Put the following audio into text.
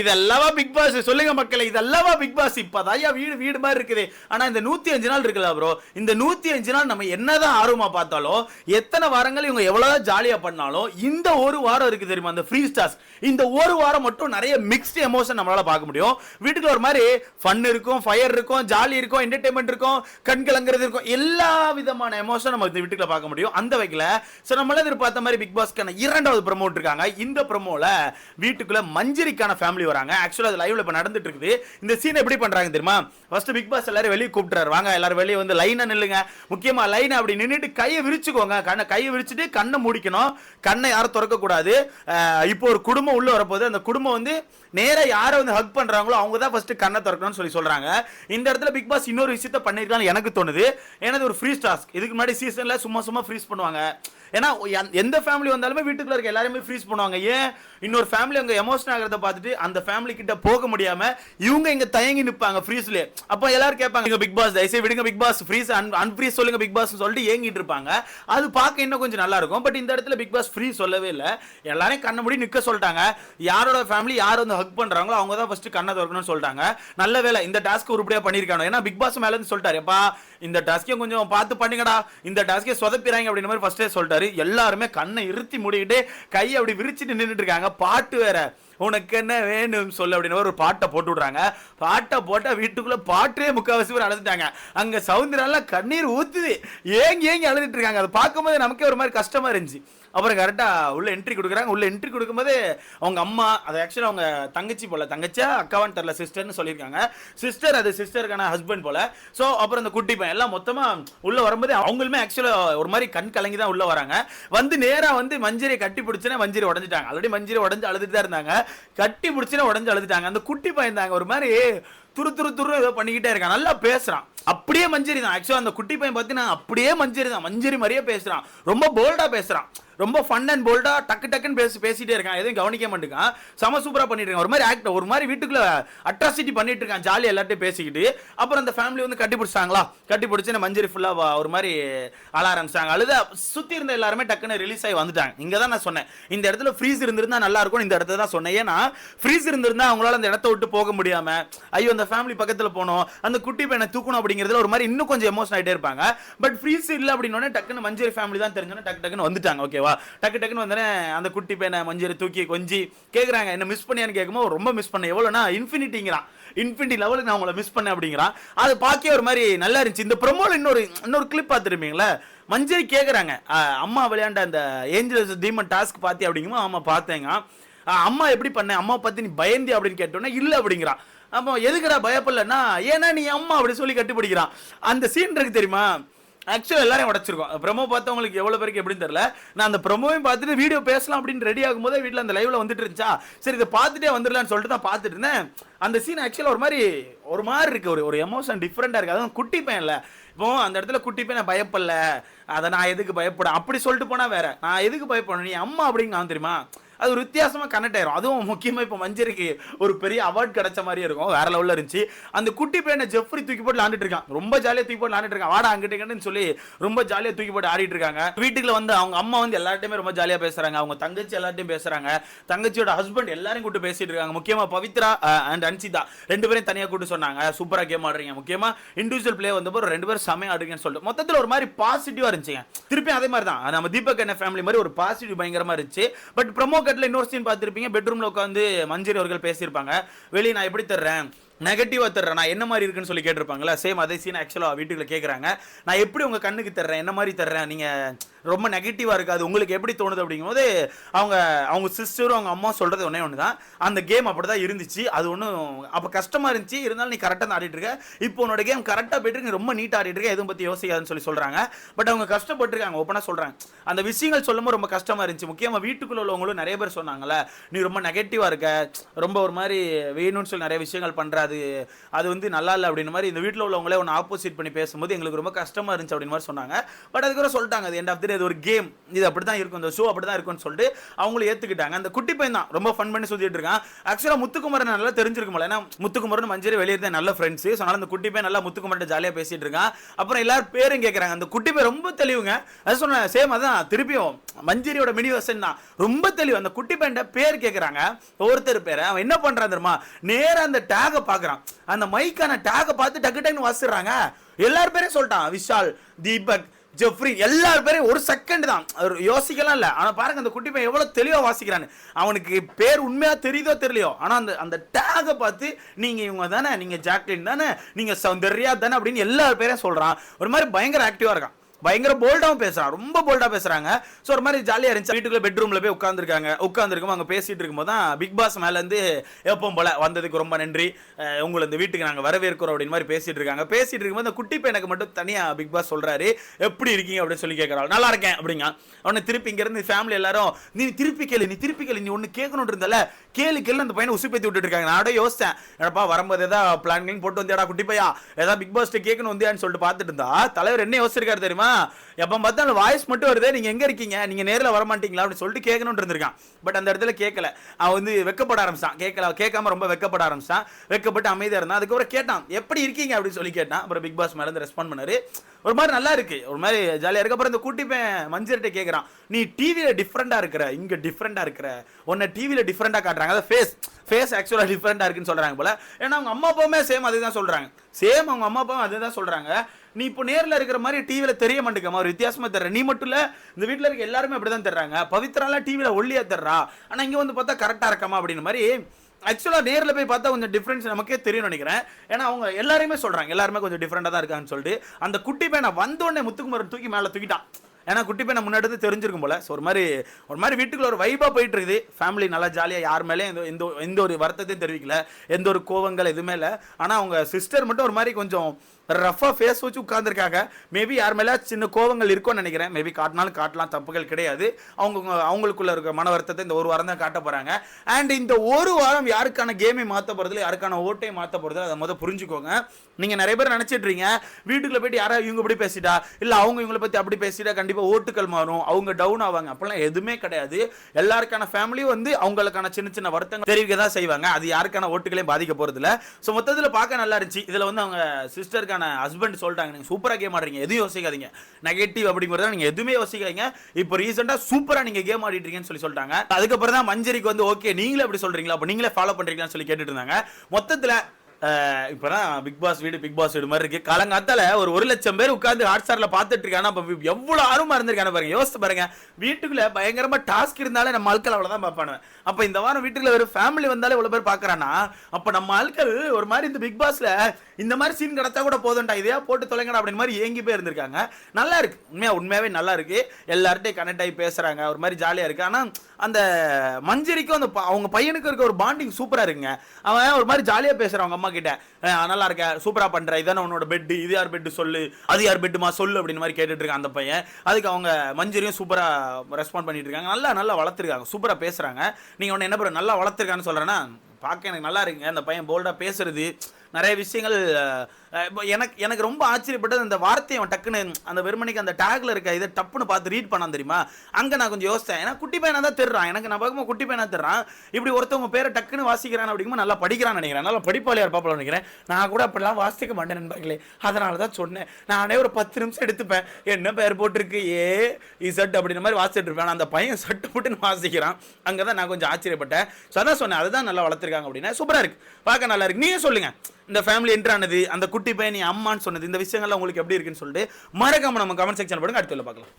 இதெல்லாம் big pass சொல்லுங்க மக்களே இதெல்லாம் பிக் பாஸ் இப்பதான் வீடு வீடு மாதிரி இருக்குது. ஆனா இந்த நூத்தி அஞ்சு நாள் இருக்குல்ல ப்ரோ இந்த நூத்தி அஞ்சு நாள் நம்ம என்னதான் ஆர்வமா பார்த்தாலும் எத்தனை வாரங்கள் இவங்க எவ்வளவு ஜாலியா பண்ணாலும் இந்த ஒரு வாரம் இருக்கு தெரியுமா அந்த ஃப்ரீ ஸ்டார்ஸ் இந்த ஒரு வாரம் மட்டும் நிறைய மிக்ஸ்டு எமோஷன் நம்மளால பார்க்க முடியும். வீட்டுக்கு ஒரு மாதிரி ஃபன் இருக்கும் ஃபயர் இருக்கும் ஜாலி இருக்கும் என்டர்டைன்மெண்ட் இருக்கும் கண் கலங்குறது இருக்கும். எல்லா விதமான எமோஷன் நம்ம இந்த வீட்டுக்குள்ள பார்க்க முடியும். அந்த வகையில சோ நம்மள எதிர்பார்த்த மாதிரி பிக் பாஸ்க்கான இரண்டாவது ப்ரோமோட் இருக்காங்க. இந்த ப்ரமோல வீட்டுக்குள்ள மஞ்சரிக்கான ஃபேமிலி வராங்க. ஆக்சுவலாக அது லைவ்ல இப்போ நடந்துட்டு இருக்குது இந்த சீன் எப்படி பண்றாங்க தெரியுமா? ஃபர்ஸ்ட் பிக் பாஸ் எல்லாரும் வெளியே கூப்பிட்டுறாரு. வாங்க எல்லாரும் வெளியே வந்து லைனாக நில்லுங்க. முக்கியமா லைனை அப்படி நின்னுட்டு கையை விரிச்சுக்கோங்க. கண்ணை கையை விரிச்சுட்டு கண்ணை முடிக்கணும். கண்ணை யாரும் திறக்கக்கூடாது. இப்போ ஒரு குடும்பம் உள்ளே வரப்போது அந்த குடும்பம் வந்து நேராக யாரை வந்து ஹக் பண்ணுறாங்களோ அவங்க தான் ஃபஸ்ட்டு கண்ணை திறக்கணும்னு சொல்லி சொல்கிறாங்க இந்த இடத்துல பிக் பாஸ் இன்னொரு விஷயத்த பண்ணிருக்கான்னு எனக்கு தோணுது. ஏன்னா ஒரு ஃப்ரீஸ் டாஸ்க் இதுக்கு முன்னாடி சீசனில் சும்மா சும்மா ஃப்ரீஸ் பண்ணுவாங்க. ஏன்னா எந்த- எந்த ஃபேமிலி வந்தாலுமே வீட்டுக்குள்ள இருக்க எல்லாருமே ஃப்ரீஸ் பண்ணுவாங்க. ஏன்? இன்னொரு ஃபேமிலி அவங்க எமோஷன் ஆகிறத பார்த்துட்டு அந்த ஃபேமிலி கிட்ட போக முடியாம இவங்க இங்க தயங்கி நிற்பாங்க ஃப்ரீஸ்ல அப்போ எல்லாரும் கேட்பாங்க பிக் பாஸ் தயசே விடுங்க பிக் பாஸ் ஃப்ரீஸ் அன்ஃப்ரீஸ் சொல்லுங்க பிக் பாஸ் சொல்லிட்டு ஏங்கிட்டு இருப்பாங்க. அது பார்க்க இன்னும் கொஞ்சம் நல்லா இருக்கும். பட் இந்த இடத்துல பிக் பாஸ் ஃப்ரீ சொல்லவே இல்லை. எல்லாரையும் கண்ண முடி நிற்க சொல்லிட்டாங்க. யாரோட ஃபேமிலி யார் வந்து ஹக் பண்ணுறாங்களோ அவங்க தான் ஃபஸ்ட்டு கண்ணை திறக்கணும்னு சொல்லிட்டாங்க. நல்ல வேலை இந்த டாஸ்க் உருப்படியாக பண்ணியிருக்காங்க ஏன்னா பிக் பாஸ் மேலேன்னு சொல்லிட்டாரு எப்பா இந்த டாஸ்க்கையும் கொஞ்சம் பார்த்து பண்ணுங்கடா. இந்த டாஸ்க்கே சொதப்பிறாங்க அப்படின்ற மாதிரி ஃபர்ஸ்டே சொல்லிட்டாரு. எல்லாருமே கண்ணை இருத்தி மூடிக்கிட்டு கையை அப்படி விரிச்சிட்டு நின்றுட்டு இருக்காங்க. பாட்டு வேற. உனக்கு என்ன வேணும் சொல்லு அப்படின்னு ஒரு பாட்டை போட்டு விடுறாங்க. பாட்டை போட்டால் வீட்டுக்குள்ள பாட்டே முக்கால்வாசி பேர் அழுதுட்டாங்க. அங்கே சவுந்தரெல்லாம் கண்ணீர் ஊத்துது. ஏங்கி ஏங்கி அழுதுட்டு இருக்காங்க. அதை பார்க்கும்போது நமக்கே ஒரு மாதிரி கஷ்டமா இருந்துச்சு. அப்புறம் கரெக்டாக உள்ள என்ட்ரி கொடுக்குறாங்க. உள்ள என்ட்ரி கொடுக்கும்போது அவங்க அம்மா அது ஆக்சுவலாக அவங்க தங்கச்சி போல தங்கச்சியா அக்காவான்னு தெரில சிஸ்டர்னு சொல்லியிருக்காங்க. சிஸ்டர் அது சிஸ்டருக்கான ஹஸ்பண்ட் போல. ஸோ அப்புறம் அந்த குட்டி பையன். எல்லாம் மொத்தமா உள்ள வரும்போது அவங்களுமே ஆக்சுவலா ஒரு மாதிரி கண் கலங்கி தான் உள்ள வராங்க. வந்து நேரா வந்து மஞ்சரி கட்டி பிடிச்சுன்னா மஞ்சரி உடஞ்சிட்டாங்க. ஆல்ரெடி மஞ்சரி உடஞ்சு அழுதுட்டு தான் இருந்தாங்க. கட்டி பிடிச்சுன்னா உடஞ்சு அழுதுட்டாங்க. அந்த குட்டி பயந்தாங்க ஒரு மாதிரி துரு துரு துரு ஏதோ பண்ணிக்கிட்டே இருக்கான். நல்லா பேசுறான். அப்படியே மஞ்சரி தான். ஆக்சுவலாக அந்த குட்டி பையன் பார்த்தீங்கன்னா அப்படியே மஞ்சரி தான். மஞ்சரி மாதிரியே பேசுறான். ரொம்ப போல்டாக பேசுறான். ரொம்ப ஃபன் அண்ட் போல்டா டக்கு டக்குன்னு பேசி பேசிட்டே இருக்கான். எதுவும் கவனிக்க மாட்டேங்கான். செம சூப்பராக பண்ணிட்டு இருக்கான். ஒரு மாதிரி ஆக்ட் ஒரு மாதிரி வீட்டுக்குள்ள அட்ராசிட்டி பண்ணிட்டு இருக்கான். ஜாலியாக எல்லார்ட்டையும் பேசிக்கிட்டு. அப்புறம் அந்த ஃபேமிலி வந்து கட்டி பிடிச்சாங்களா கட்டி பிடிச்சி மஞ்சரி ஃபுல்லாக ஒரு மாதிரி அழ ஆரம்பிச்சாங்க. அழுத சுற்றி இருந்த எல்லாருமே டக்குன்னு ரிலீஸ் ஆகி வந்துட்டாங்க. இங்கே தான் நான் சொன்னேன். இந்த இடத்துல ஃப்ரீஸ் இருந்திருந்தா நல்லா இருக்கும் இந்த இடத்துல தான் சொன்னேன். ஏன்னா ஃப்ரீஸ் இருந்திருந்தா அவங்களால அந்த இடத்த விட்டு போக முடியாமல் ஐயோ அந்த ஃபேமிலி பக்கத்தில் போனோம் அந்த குட்டி பையனை தூக்கணும் அப்படிங்கிறதுல ஒரு மாதிரி இன்னும் கொஞ்சம் எமோஷன் ஆகிட்டே இருப்பாங்க. பட் ஃப்ரீஸ் இல்லை அப்படின்னோடனே டக்குன்னு மஞ்சரி ஃபேமிலி தான் தெரிஞ்சோன்னா டக்கு டக்குன்னு வந்துட்டாங்க ஓகேவா டக்கு டக்குன்னு வந்தோடனே அந்த குட்டி பையனை மஞ்சரி தூக்கி கொஞ்சி கேட்குறாங்க என்ன மிஸ் பண்ணியான்னு கேட்கும்போது ரொம்ப மிஸ் பண்ணேன். எவ்வளோனா இன்ஃபினிட்டிங்கிறான் இன்ஃபினிட்டி லெவலுக்கு நான் உங்களை மிஸ் பண்ணேன் அப்படிங்கிறான். அது பார்க்கவே ஒரு மாதிரி நல்லா இருந்துச்சு. இந்த ப்ரொமோவில் இன்னொரு இன்னொரு கிளிப் பார்த்துருப்பீங்களா? மஞ்சரி கேட்குறாங்க அம்மா விளையாண்ட அந்த ஏஞ்சல்ஸ் டீமன் டாஸ்க் பார்த்தி அப்படிங்கும்போது ஆமாம் பார்த்தேங்க. அம்மா எப்படி பண்ண? அம்மா பற்றி நீ பயந்தி அப்படின்னு கேட்டோன்னா இல்லை அப்படிங்கிறான். அப்போ எதுக்குடா பயப்படலன்னா ஏன்னா நீ அம்மா அப்படி சொல்லி கட்டுப்பிடிக்கிறான். அந்த சீன் இருக்கு தெரியுமா? ஆக்சுவலாக எல்லாரையும் உடச்சிருக்கோம். ப்ரமோ பார்த்தவங்களுக்கு எவ்வளோ பேருக்கு எப்படின்னு தெரியல. நான் அந்த ப்ரமோவையும் பார்த்துட்டு வீடியோ பேசலாம் அப்படின்னு ரெடி ஆகும்போது வீட்டில் அந்த லைவில் வந்துட்டு இருந்துச்சா? சரி இதை பார்த்துட்டே வந்துடலான்னு சொல்லிட்டு தான் பார்த்துட்டு இருந்தேன். அந்த சீன் ஆக்சுவலாக ஒரு மாதிரி ஒரு மாதிரி இருக்குது ஒரு ஒரு எமோஷன் டிஃப்ரெண்டாக இருக்குது அதுவும் குட்டி பையன்ல. இப்போ அந்த இடத்துல குட்டி பையன் நான் பயப்படல. அதை நான் எதுக்கு பயப்பட? அப்படி சொல்லிட்டு போனால் வேற. நான் எதுக்கு பயப்படணும்? நீ அம்மா அப்படின்னு நான் தெரியுமா? அது ஒரு வித்தியாசமா கனெக்ட் ஆயிரும். அதுவும் முக்கியமா இப்போ மஞ்சரிக்கு ஒரு பெரிய அவார்ட் கிடைச்ச மாதிரி இருக்கும். வேற லெவல்ல இருந்துச்சு. அந்த குட்டி பையனை ஜெஃப்ரி தூக்கி போட்டு விளாண்டுட்டு இருக்கான். ரொம்ப ஜாலியா தூக்கி போட்டு விளாண்டுட்டு இருக்கான். வாடா அங்கிட்ட சொல்லி ரொம்ப ஜாலியா தூக்கி போட்டு ஆடிட்டு இருக்காங்க. வீட்டுக்குள்ள வந்து அவங்க அம்மா வந்து எல்லார்ட்டையுமே ரொம்ப ஜாலியா பேசுறாங்க. அவங்க தங்கச்சி எல்லார்ட்டையும் பேசுறாங்க. தங்கச்சியோட ஹஸ்பண்ட் எல்லாரும் கூட்டு பேசிட்டு இருக்காங்க. முக்கியமா பவித்ரா அண்ட் அன்சிதா. ரெண்டு பேரும் தனியா கூட்டு சொன்னாங்க. சூப்பரா கேம் ஆடுறீங்க. முக்கியமா இண்டிவிஜுவல் பிளே வந்தப்போ ரெண்டு பேரும் செமையா ஆடுறீங்கன்னு சொல்லிட்டு. மொத்தத்துல ஒரு மாதிரி பாசிட்டிவா இருந்துச்சுங்க. திருப்பி அதே மாதிரி தான் நம்ம தீபக் என்ன ஃபேமிலி மாதிரி ஒரு பாசிட்டிவ் பயங்கரமா இருந்துச்சு. பட் ப்ரொமோ கட்டில் இன்னொரு சீன் பார்த்துருப்பீங்க. பெட்ரூமில் உட்காந்து மஞ்சரி அவர்கள் பேசியிருப்பாங்க. வெளியே நான் எப்படி தர்றேன்? நெகட்டிவாக தர்றேன். நான் என்ன மாதிரி இருக்குன்னு சொல்லி கேட்டிருப்பாங்களா சேம் அதே சீன் ஆக்சுவலாக வீட்டுக்குள்ள கேட்குறாங்க நான் எப்படி உங்கள் கண்ணுக்கு தர்றேன்? என்ன மாதிரி தர்றேன்? நீங்கள் ரொம்ப நெகட்டிவாக இருக்காது உங்களுக்கு எப்படி தோணுது அப்படிங்கும்போது அவங்க அவங்க சிஸ்டரும் அவங்க அம்மா சொல்கிறது ஒன்னே ஒன்று தான் அந்த கேம் அப்படி தான் இருந்துச்சு. அது ஒன்றும் அப்போ கஷ்டமாக இருந்துச்சு. இருந்தாலும் நீ கரெக்டாக ஆடிட்டு இருக்க. இப்போ உன்னோட கேம் கரெக்டாக போயிட்டு இருக்கு, நீ ரொம்ப நீட்டாக ஆடிட்டு இருக்க. எதுவும் பற்றி யோசிக்காதுன்னு சொல்லி சொல்கிறாங்க பட் அவங்க கஷ்டப்பட்டிருக்காங்க. ஓப்பனாக சொல்கிறாங்க அந்த விஷயங்கள் சொல்லும்போது ரொம்ப கஷ்டமாக இருந்துச்சு. முக்கியமாக வீட்டுக்குள்ள உள்ளவங்களும் நிறைய பேர் சொன்னாங்கல்ல நீ ரொம்ப நெகட்டிவாக இருக்க. ரொம்ப ஒரு மாதிரி வேணும்னு சொல்லி நிறைய விஷயங்கள் பண்ணுற அது அது வந்து நல்லா இல்லை அப்படின்னு மாதிரி இந்த வீட்டில் உள்ளவங்களே ஒன்று ஆப்போசிட் பண்ணி பேசும்போது எங்களுக்கு ரொம்ப கஷ்டமாக இருந்துச்சு அப்படின்னு மாதிரி சொன்னாங்க. பட் அதுக்கப்புறம் சொல்லிட்டாங்க அது எண்ட் ஆஃப் இது ஒரு கேம் இது அப்படி தான் இருக்கும். இந்த ஷோ அப்படி தான் இருக்கும்னு சொல்லிட்டு அவங்களும் ஏற்றுக்கிட்டாங்க அந்த குட்டி பையன் தான் ரொம்ப ஃபன் பண்ணி சுற்றிட்டு இருக்கான். ஆக்சுவலாக முத்துக்குமரன் நல்லா தெரிஞ்சிருக்கும்ல. ஏன்னா முத்துக்குமரன் மஞ்சரி வெளியே தான் நல்ல ஃப்ரெண்ட்ஸ் ஸோ அதனால அந்த குட்டி பையன் நல்லா முத்துக்குமரன் ஜாலியாக பேசிட்டு இருக்கான். அப்புறம் எல்லாரும் பேரும் கேட்குறாங்க அந்த குட்டி பையன் ரொம்ப தெளிவுங்க. அது சொன்னேன் சேம் அதான். திருப்பியும் மஞ்சரியோட மினி வெர்ஷன் தான். ரொம்ப தெளிவு. அந்த குட்டி பையன் பேர் கேட்குறாங்க ஒவ்வொருத்தர் பேரை. அவன் என்ன பண்ணுறான் தெரியுமா? நேரா அந்த டேகை பார்க்குறான் அந்த மைக்கான டேகை பார்த்து டக்கு டக்குன்னு வாசிடுறாங்க எல்லார் பேரையும் சொல்லிட்டான். விஷால் தீபக் ஜெஃப்ரி எல்லார் பேரையும் ஒரு செகண்ட் தான். அவர் யோசிக்கலாம் இல்லை. ஆனால் பாருங்க அந்த குட்டி பையன் எவ்வளோ தெளிவாக வாசிக்கிறான்னு. அவனுக்கு பேர் உண்மையாக தெரியுதோ தெரியலையோ. ஆனால் அந்த அந்த டேகை பார்த்து நீங்கள் இவங்க தானே? நீங்கள் ஜாக்லின் தானே? நீங்கள் சௌந்தர்யா தானே? அப்படின்னு எல்லார் பேரையும் சொல்கிறான் ஒரு மாதிரி பயங்கர ஆக்டிவாக இருக்கான். பயங்கர போல்டாகவும் பேசுகிறான் ரொம்ப போல்டாக பேசுகிறாங்க ஸோ ஒரு மாதிரி ஜாலியாக இருந்துச்சு. வீட்டுக்குள்ள பெட்ரூமில் போய் உட்காந்துருக்காங்க உட்காந்துருக்கும் அங்கே பேசிகிட்டு இருக்கும்போது தான் பிக் பாஸ் மேலேருந்து எப்பவும் போல வந்ததுக்கு ரொம்ப நன்றி. உங்களை இந்த வீட்டுக்கு நாங்கள் வரவேற்கிறோம் அப்படின்னு மாதிரி பேசிகிட்டு இருக்காங்க. பேசிகிட்டு இருக்கும்போது அந்த குட்டி பையனுக்கு மட்டும் தனியாக பிக் பாஸ் சொல்கிறாரு எப்படி இருக்கீங்க? அப்படின்னு சொல்லி கேட்குறாள் நல்லா இருக்கேன் அப்படிங்க அவனை திருப்பி இங்கேருந்து ஃபேமிலி எல்லாரும் நீ திருப்பி கேளு நீ திருப்பி கேளு நீ ஒன்று கேட்கணும் இருந்தல கேளு கேளு அந்த பையனை உசுப்பேத்தி விட்டுட்டு இருக்காங்க. நான் அப்படியே யோசிச்சேன். என்னப்பா வரும்போது ஏதாவது பிளான் போட்டு வந்தியாடா குட்டி பையா ஏதாவது பிக் பாஸ்ட்டு கேட்கணும் வந்தியான்னு சொல்லிட்டு பார்த்துட்டு இருந்தா தலைவர் என்ன யோசிச்சிருக்காரு தெரியுமா? எப்போ பார்த்தாலும் வாய்ஸ் மட்டும் வருது நீங்க எங்க இருக்கீங்க? நீங்க நேரில் வர மாட்டீங்களா அப்படின்னு சொல்லிட்டு கேட்கணும்னு இருந்திருக்கான். பட் அந்த இடத்துல கேட்கல. அவன் வந்து வெக்கப்பட ஆரம்பிச்சான். கேட்கல கேட்காம ரொம்ப வெக்கப்பட ஆரம்பிச்சான். வெக்கப்பட்டு அமைதியாக இருந்தான். அதுக்கப்புறம் கேட்டான் எப்படி இருக்கீங்க? அப்படின்னு சொல்லி கேட்டான். அப்புறம் பிக் பாஸ் மேலே இருந்து ரெஸ்பாண்ட் பண்ணாரு. ஒரு மாதிரி நல்லா இருக்கு. ஒரு மாதிரி ஜாலியாக இருக்கு. அப்புறம் இந்த கூட்டி பையன் கேட்குறான் கேட்கறான் நீ டிவியில டிஃப்ரெண்ட்டாக இருக்கிற இங்கே டிஃப்ரெண்ட்டாக இருக்கிற உன்னை டிவியில காட்டுற காட்டுறாங்க அதை ஃபேஸ் ஃபேஸ் ஆக்சுவலாக டிஃப்ரெண்ட்டாக இருக்குன்னு சொல்கிறாங்க போல. ஏன்னா அவங்க அம்மா அப்பாவுமே சேம் அதுதான் சொல்கிறாங்க சேம் அவங்க அம்மா அப்பாவும் அதுதான் சொல்கிறாங்க நீ இப்போ நேரில் இருக்கிற மாதிரி டிவியில் தெரிய மாட்டேங்கம்மா ஒரு வித்தியாசமாக தர்ற. நீ மட்டும் இல்லை இந்த வீட்டில் இருக்க எல்லாருமே அப்படிதான் தர்றாங்க. பவித்ராலாம் டிவியில் ஒல்லியாக தர்றா. ஆனால் இங்கே வந்து பார்த்தா கரெக்டாக இருக்காமா அப்படின்னு மாதிரி ஆக்சுவலாக நேரில் போய் பார்த்தா கொஞ்சம் டிஃப்ரென்ஸ் நமக்கே தெரியும் நினைக்கிறேன். ஏன்னா அவங்க எல்லாருமே சொல்கிறாங்க எல்லாருமே கொஞ்சம் டிஃப்ரெண்ட்டாக தான் இருக்காங்கன்னு சொல்லிட்டு. அந்த குட்டி பையனை வந்தோடனே முத்துக்குமரன் தூக்கி மேலே தூக்கிட்டான். ஏன்னா குட்டி பையனை முன்னாடி தெரிஞ்சிருக்கும் போல. ஸோ ஒரு மாதிரி ஒரு மாதிரி வீட்டுக்குள்ள ஒரு வைபாக போயிட்டு இருக்குது ஃபேமிலி நல்லா ஜாலியாக யார் மேலேயும் எந்த எந்த எந்த ஒரு வருத்தத்தையும் தெரிவிக்கல. எந்த ஒரு கோவங்கள் எதுவுமே இல்லை. ஆனால் அவங்க சிஸ்டர் மட்டும் ஒரு மாதிரி கொஞ்சம் ரஃபாக ஃபேஸ் வச்சு உட்காந்துருக்காங்க மேபி யார் மேலே சின்ன கோவங்கள் இருக்கும்னு நினைக்கிறேன். மேபி காட்டினாலும் காட்டலாம் தப்புகள் கிடையாது. அவங்க அவங்களுக்குள்ள இருக்க மன வருத்தத்தை இந்த ஒரு வாரம் தான் காட்ட போகிறாங்க அண்ட் இந்த ஒரு வாரம் யாருக்கான கேமை மாற்ற போகிறதுல யாருக்கான ஓட்டை மாற்ற போகிறதுல அதை முதல் புரிஞ்சுக்கோங்க. நீங்கள் நிறைய பேர் நினச்சிட்றீங்க வீட்டுக்குள்ளே வீட்டுக்குள்ள போயிட்டு யாராவது இவங்க இப்படி பேசிட்டா? இல்லை அவங்க இவங்களை பற்றி அப்படி பேசிட்டா கண்டிப்பாக ஓட்டுகள் மாறும். அவங்க டவுன் ஆவாங்க. அப்படிலாம் எதுவுமே கிடையாது. எல்லாருக்கான ஃபேமிலியும் வந்து அவங்களுக்கான சின்ன சின்ன வருத்தங்கள் தெரிவிக்க தான் செய்வாங்க. அது யாருக்கான ஓட்டுகளையும் பாதிக்க போகிறதில்ல ஸோ மொத்தத்தில் பார்க்க நல்லா இருந்துச்சு. இதில் வந்து அவங்க சிஸ்டருக்கான ஹஸ்பண்ட் சொல்லிட்டாங்க நீங்கள் சூப்பராக கேம் ஆடுறீங்க. எதுவும் யோசிக்காதீங்க. நெகட்டிவ் அப்படிங்கிறத நீங்கள் எதுவுமே யோசிக்காதீங்க. இப்போ ரீசெண்டாக சூப்பராக நீங்கள் கேம் ஆடிட்டு இருக்கீங்கன்னு சொல்லி சொல்லிட்டாங்க. அதுக்கப்புறம் தான் மஞ்சரிக்கு வந்து ஓகே நீங்களே அப்படி சொல்கிறீங்களா அப்போ நீங்களே ஃபாலோ பண்ணுறீங்களான்னு சொல்லி கேட்டுட்டு இருந்தாங்க. மொத்தத்தில் இப்போதான் பிக் பாஸ் வீடு பிக் பாஸ் வீடு மாதிரி இருக்கு. காலங்காத்தால ஒரு ஒரு லட்சம் பேர் உட்காந்து ஹாட் ஸ்டார்ல பார்த்துட்டு இருக்காங்க. அப்போ எவ்வளோ ஆர்வமாக இருந்திருக்காங்க பாருங்க. யோசிச்சு பாருங்க. வீட்டுக்குள்ள பயங்கரமா டாஸ்க் இருந்தாலே நம்ம ஆட்கள் அவ்வளோதான் பார்ப்பானுவேன் அப்போ இந்த வாரம் வீட்டுக்குள்ள ஒரு ஃபேமிலி வந்தாலே இவ்வளோ பேர் பாக்குறானா அப்போ நம்ம ஆட்கள் ஒரு மாதிரி இந்த பிக் பாஸ்ல இந்த மாதிரி சீன் கிடைச்சா கூட போதும்டா இதையா போட்டு தொலைங்கடா அப்படின்னு மாதிரி ஏங்கி போய் இருந்திருக்காங்க. நல்லா இருக்கு. உண்மையா உண்மையாவே நல்லா இருக்கு. எல்லார்ட்டையும் கனெக்ட் ஆகி பேசுறாங்க. ஒரு மாதிரி ஜாலியா இருக்கு. ஆனா அந்த மஞ்சரிக்கும் அந்த ப- அவங்க பையனுக்கு இருக்க ஒரு பாண்டிங் சூப்பரா இருக்குங்க. அவன் ஒரு மாதிரி ஜாலியா பேசுறான் அவங்க அம்மா கிட்ட நல்லா இருக்க சூப்பரா பண்ற. இதான உன்னோட பெட் இது யார் பெட் சொல்லு? அது யார் பெட்டுமா சொல்லு? அப்படின்னு மாதிரி கேட்டுட்டு இருக்கான் அந்த பையன். அதுக்கு அவங்க மஞ்சரியும் சூப்பரா ரெஸ்பாண்ட் பண்ணிட்டு இருக்காங்க. நல்லா நல்லா வளர்த்துருக்காங்க. சூப்பரா பேசுறாங்க. நீங்க உன்னை என்ன பண்ணுற நல்லா வளர்த்துருக்கான்னு சொல்றேன்னா பார்க்க எனக்கு நல்லா இருக்குங்க. அந்த பையன் போல்டாக பேசுறது. நிறைய விஷயங்கள் இப்போ எனக்கு எனக்கு ரொம்ப ஆச்சரியப்பட்டது அந்த வார்த்தையை அவன் டக்குன்னு அந்த வெறுமனைக்கு அந்த டேக்ல இருக்க இதை டப்புன்னு பார்த்து ரீட் பண்ணான் தெரியுமா? அங்கே நான் கொஞ்சம் யோசித்தேன். ஏன்னா குட்டி பையனாக தான் தெரிறான் எனக்கு நான் பார்க்கும்போது குட்டி பையனாக தெரிறான் இப்படி ஒருத்தவங்க பேரை டக்குன்னு வாசிக்கிறான் அப்படிங்கும்போது நல்லா படிக்கிறான் நினைக்கிறேன். நல்லா படிப்பாளியா இருப்பாப்ல நினைக்கிறேன். நான் கூட அப்படிலாம் வாசிக்க மாட்டேன் நண்பர்களே. அதனால தான் சொன்னேன். நானே ஒரு பத்து நிமிஷம் எடுத்துப்பேன். என்ன பேர் போட்டிருக்கு? ஏ இசட் அப்படின்ற மாதிரி வாசிச்சுட்டு இருப்பேன். அந்த பையன் சட்டு போட்டுன்னு வாசிக்கிறான். அங்கே தான் நான் கொஞ்சம் ஆச்சரியப்பட்டேன். ஸோ அதான் சொன்னேன். அதுதான் நல்லா வளர்த்துருக்காங்க அப்படின்னா சூப்பராக இருக்கு. பார்க்க நல்லா இருக்கு. நீங்க சொல்லுங்க. இந்த ஃபேமிலி என்ட்ரானது அந்த குட்டி பையன் நீ அம்மான்னு சொன்னது இந்த விஷயங்கள்லாம் உங்களுக்கு எப்படி இருக்குன்னு சொல்லிட்டு மறக்காம நம்ம கமெண்ட் செக்ஷன் பண்ணுங்க அடுத்த பார்க்கலாம்.